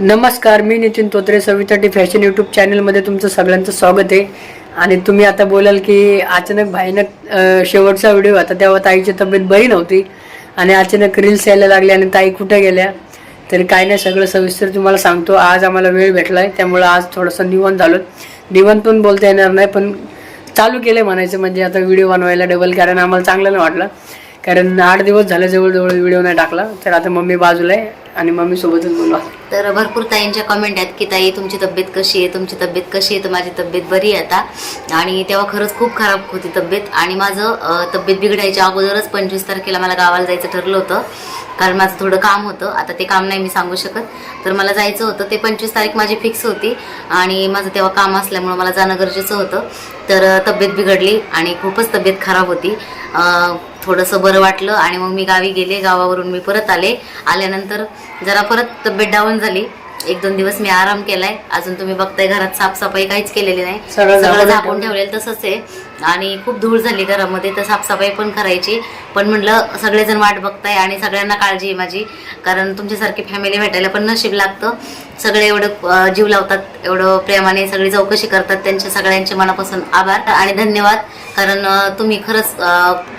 नमस्कार मी नितीन तोत्रे सविताटी फॅशन यूट्यूब चॅनलमध्ये तुमचं सगळ्यांचं स्वागत आहे. आणि तुम्ही आता बोलाल की अचानक भाईनं शेवटचा व्हिडिओ आता तेव्हा ताईची तब्येत बरी नव्हती. आणि अचानक रील्स यायला लागले आणि ताई कुठे गेल्या? तर काय नाही सगळं सविस्तर तुम्हाला सांगतो. आज आम्हाला वेळ भेटला आहे त्यामुळं आज थोडंसं निवंत झालो निवंत पण बोलता येणार नाही पण चालू केलं म्हणायचं म्हणजे आता व्हिडिओ बनवायला डबल कारण आम्हाला चांगलं नाही वाटलं. कारण आठ दिवस झाले जवळजवळ व्हिडिओ नाही टाकला. तर आता मम्मी बाजूला आहे आणि मम्मी सोबतच बोलवा तर भरपूर ताईंच्या कमेंट आहेत की ताई तुमची तब्येत कशी आहे? तुमची तब्येत कशी आहे? तर माझी तब्येत बरी आहे आता. आणि तेव्हा खरंच खूप खराब होती तब्येत. आणि माझं तब्येत बिघडायच्या अगोदरच पंचवीस तारखेला मला गावाला जायचं ठरलं होतं. कारण माझं थोडं काम होतं. आता ते काम नाही मी सांगू शकत. तर मला जायचं होतं. ते पंचवीस तारीख माझी फिक्स होती. आणि माझं तेव्हा काम असल्यामुळं मला जाणं गरजेचं होतं. तर तब्येत बिघडली आणि खूपच तब्येत खराब होती. थोडंसं बरं वाटलं आणि मग मी गावी गेले गावावरून मी परत आले. आल्यानंतर जरा परत तब्येत डाऊन झाली. एक दोन दिवस मी आराम केलाय. अजून तुम्ही बघताय घरात साफसफाई काहीच केलेली नाही. सगळं झाकून ठेवलेलं तसंच आहे. आणि खूप धूळ झाली घरामध्ये तर साफसफाई पण करायची. पण म्हणलं सगळेजण वाट बघताय आणि सगळ्यांना काळजी आहे माझी. कारण तुमच्यासारखी फॅमिली भेटायला पण नशीब लागतं. सगळे एवढं जीव लावतात एवढं प्रेमाने सगळी चौकशी करतात. त्यांच्या सगळ्यांचे मनापासून आभार आणि धन्यवाद. कारण तुम्ही खरंच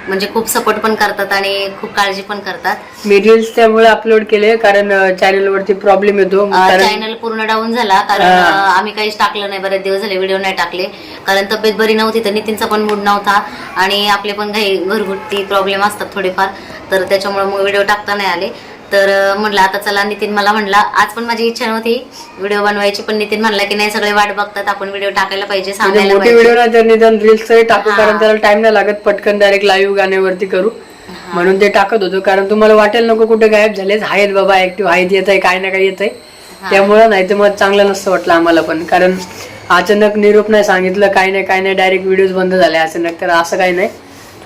म्हणजे खूप सपोर्ट पण करतात आणि खूप काळजी पण करतात. मी रील्स त्यामुळे अपलोड केले कारण चॅनल वरती प्रॉब्लेम येतो. चॅनल पूर्ण डाऊन झाला. कारण आम्ही काहीच टाकलं नाही. बरेच दिवस झाले व्हिडिओ नाही टाकले. कारण तब्येत बरी नव्हती तर नितीनचा पण मूड नव्हता. आणि आपले पण काही घरगुती प्रॉब्लेम असतात थोडेफार. तर त्याच्यामुळे मग व्हिडिओ टाकता नाही आले. तर अं, म्हणलं आता चला नितीन मला म्हणला आज पण माझी इच्छा नव्हती. व्हिडिओ बनवायची पण नितीन म्हणला की नाही सगळे वाट बघतात. आपण व्हिडिओ टाकायला पाहिजे म्हणजे सांगायला पाहिजे. निदान रील्स टाकू. कारण त्याला टाइम नाही लागत. पटकन डायरेक्ट लाईव्ह गाण्यावरती करू. म्हणून ते टाकत होतो. कारण तुम्हाला वाटेल नको कुठे गायब झालेच आहेत बाबा ऍक्टिव्ह आहेत येत आहे काय ना काय येत आहे त्यामुळं नाही तर मग चांगलं नसतं वाटलं आम्हाला पण. कारण अचानक निरोप नाही सांगितलं काय नाही काय नाही डायरेक्ट व्हिडिओज बंद झाले अचानक. तर असं काही नाही.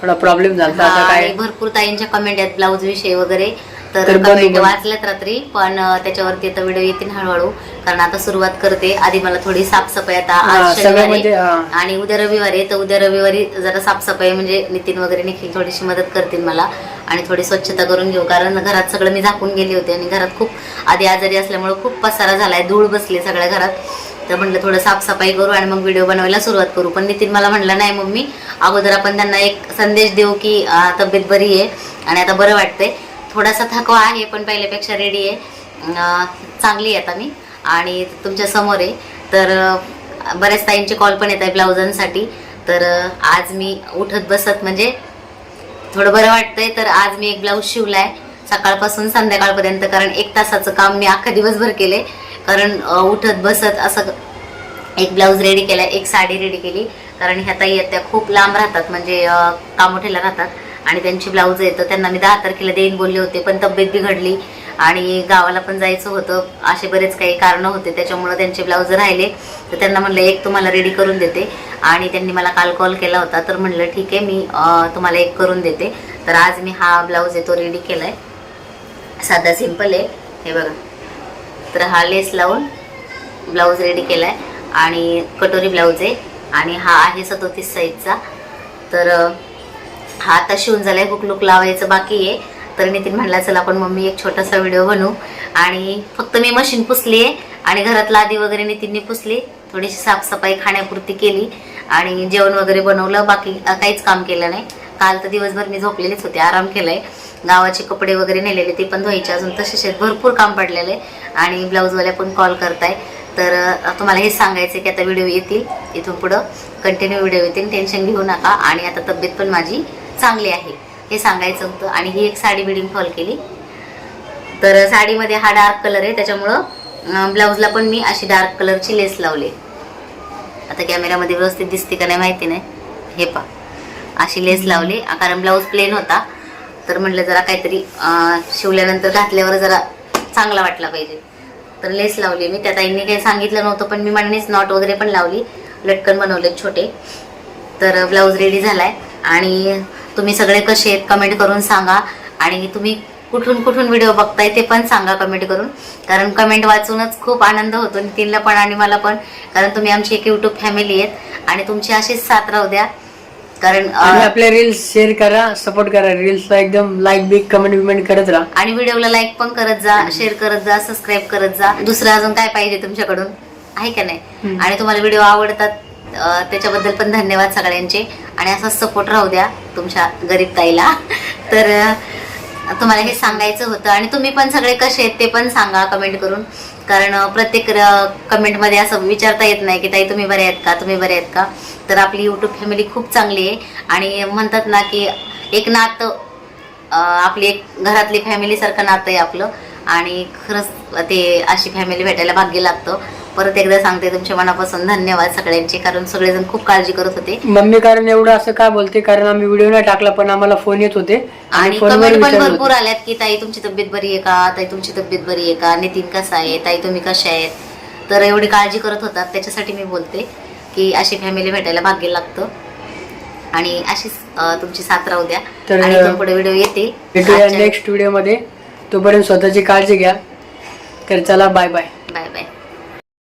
थोडा प्रॉब्लेम झाला आता काय आणि भरपूर ताईंच्या कमेंट आहेत ब्लाऊज विषयी वगैरे. तर कमेंट. वाचल्यात रात्री पण त्याच्यावरती आता व्हिडिओ येतील हळूहळू. कारण आता सुरुवात करते. आधी मला थोडी साफसफाई आता आज सगळं शनिवारी म्हणजे. आणि उद्या रविवारी तर उद्या रविवारी जरा साफसफाई म्हणजे नितीन वगैरे निखिल थोडीशी मदत करतील मला. आणि थोडी स्वच्छता करून घेऊ. कारण घरात सगळं मी झाकून गेली होते आणि घरात खूप आधी आजारी असल्यामुळे खूप पसारा झालाय. धूळ बसली सगळ्या घरात. तर म्हणलं थोडं साफसफाई करू आणि मग व्हिडिओ बनवायला सुरुवात करू. पण नितीन मला म्हणलं नाही मम्मी अगोदर आपण त्यांना एक संदेश देऊ की तब्येत बरी आहे आणि आता बरं वाटतंय. थोडासा थकवा आहे पण पहिल्यापेक्षा रेडी आहे. चांगली आहे आता मी आणि तुमच्यासमोर आहे. तर बऱ्याच ताईंचे कॉल पण येत आहे ब्लाउजांसाठी तर आज मी उठत बसत म्हणजे थोडं बरं वाटतंय. तर आज मी एक ब्लाऊज शिवला आहे सकाळपासून संध्याकाळपर्यंत कारण एक तासाचं काम मी अख्खा दिवसभर केले. कारण उठत बसत असं एक ब्लाऊज रेडी केला एक साडी रेडी केली. कारण ह्या ताई आहेत त्या खूप लांब राहतात म्हणजे कामोठेला राहतात. आणि त्यांची ब्लाऊज येतं त्यांना मी दहा तारखेला देईन बोलले होते पण तब्येत बिघडली. आणि गावाला पण जायचं होतं असे बरेच काही कारणं होते त्याच्यामुळं त्यांचे ब्लाऊज राहिले. तर त्यांना म्हणलं एक तुम्हाला रेडी करून देते. आणि त्यांनी मला काल कॉल केला होता तर म्हणलं ठीक आहे मी तुम्हाला एक करून देते. तर आज मी हा ब्लाऊज आहे तो रेडी केला आहे साधा सिंपल आहे. हे बघा. तर हा लेस लावून ब्लाऊज रेडी केला आहे आणि कटोरी ब्लाऊज आहे. आणि हा आहे सदोतीस साईजचा. तर हा आता शिवून झाला आहे लुक लावायचं बाकी आहे. तर नितीन म्हणला चला आपण मम्मी एक छोटासा व्हिडिओ बनवू. आणि फक्त मी मशीन पुसली आहे आणि घरात लादी वगैरे नितीनने पुसली. थोडीशी साफसफाई खाण्यापुरती केली. आणि जेवण वगैरे बनवलं. बाकी काहीच काम केलं नाही. काल तर दिवसभर मी झोपलेलीच होते. आराम केलाय. गावाचे कपडे वगैरे नेलेले ते पण धुवायचे. अजून तसेच आहेत. भरपूर काम पडलेले आणि ब्लाऊजवाल्या पण कॉल करताय. तर तुम्हाला हे सांगायचं की आता व्हिडिओ येतील. इथून पुढं कंटिन्यू व्हिडिओ येतील. टेन्शन घेऊ नका. आणि आता तब्येत पण माझी चांगली आहे. हे सांगायचं होतं. आणि ही एक साडी बिडिंग फॉल केली. तर साडीमध्ये हा डार्क कलर आहे. त्याच्यामुळं ब्लाऊजला पण मी अशी डार्क कलरची लेस लावली. आता कॅमेऱ्यामध्ये व्यवस्थित दिसते का नाही माहिती नाही. हे पा अशी लेस लावली. कारण ब्लाऊज प्लेन होता. तर म्हटलं जरा काहीतरी शिवल्यानंतर घातल्यावर जरा चांगला वाटला पाहिजे. तर लेस लावली मी. त्या ताईंनी काही सांगितलं नव्हतं पण मी मनानेच नॉट वगैरे पण लावली. लटकन बनवले छोटे. तर ब्लाऊज रेडी झालाय. आणि तुम्ही सगळे कसे आहेत कमेंट करून सांगा. आणि तुम्ही कुठून कुठून व्हिडिओ बघताय ते पण सांगा कमेंट करून. कारण कमेंट वाचूनच खूप आनंद होतो. नितीनला पण आणि मला पण. कारण तुम्ही आमची एक यूट्यूब फॅमिली आहेत. आणि तुमची अशीच साथ राहू द्या. कारण आणि अं, आपल्या रील्स शेअर करा सपोर्ट करा. रील्सला एकदम लाईक बिग कमेंट विमेंट करत राहा. आणि व्हिडिओला लाईक पण करत जा शेअर करत जा सबस्क्राईब करत जा. दुसरं अजून काय पाहिजे तुमच्याकडून? आहे का नाही? हम्म. आणि तुम्हाला व्हिडिओ आवडतात अं, त्याच्याबद्दल पण धन्यवाद सगळ्यांचे. आणि असाच सपोर्ट राहू द्या तुमच्या गरीब ताईला. तर अं, तुम्हाला हे सांगायचं होतं आणि तुम्ही पण सगळे कसे आहेत ते पण सांगा कमेंट करून. कारण प्रत्येक कमेंटमध्ये असं विचारता येत नाही की ताई तुम्ही बरे आहेत का? तुम्ही बरे आहेत का? तर आपली यूट्यूब फॅमिली खूप चांगली आहे. आणि म्हणतात ना की एक नातं आपली एक घरातली फॅमिलीसारखं नातं आहे आपलं. आणि खरंच ते अशी फॅमिली भेटायला भाग्य लागतं. परत एकदा सांगते तुमच्या मनापासून धन्यवाद सगळ्यांचे कारण सगळेजण खूप काळजी करत होते. मम्मी कारण एवढं असं का बोलते? कारण आम्ही व्हिडिओ नाही टाकला पण आम्हाला फोन येत होते. आणि कमेंट पण भरपूर. आल्यात की ताई तुमची तब्येत बरी आहे का? ताई तुमची तब्येत बरी आहे का? नितीन कसा आहे? ताई तुम्ही कशा आहेत? तर एवढी काळजी करत होतात. त्याच्यासाठी मी बोलते की अशी फॅमिली भेटायला भाग्य लागतं. आणि अशीच तुमची साथ राहू द्या. तर, पुढे व्हिडिओ येतील. भेटूया नेक्स्ट व्हिडिओमध्ये. तोपर्यंत स्वतःची काळजी घ्या. तर चला बाय बाय बाय बाय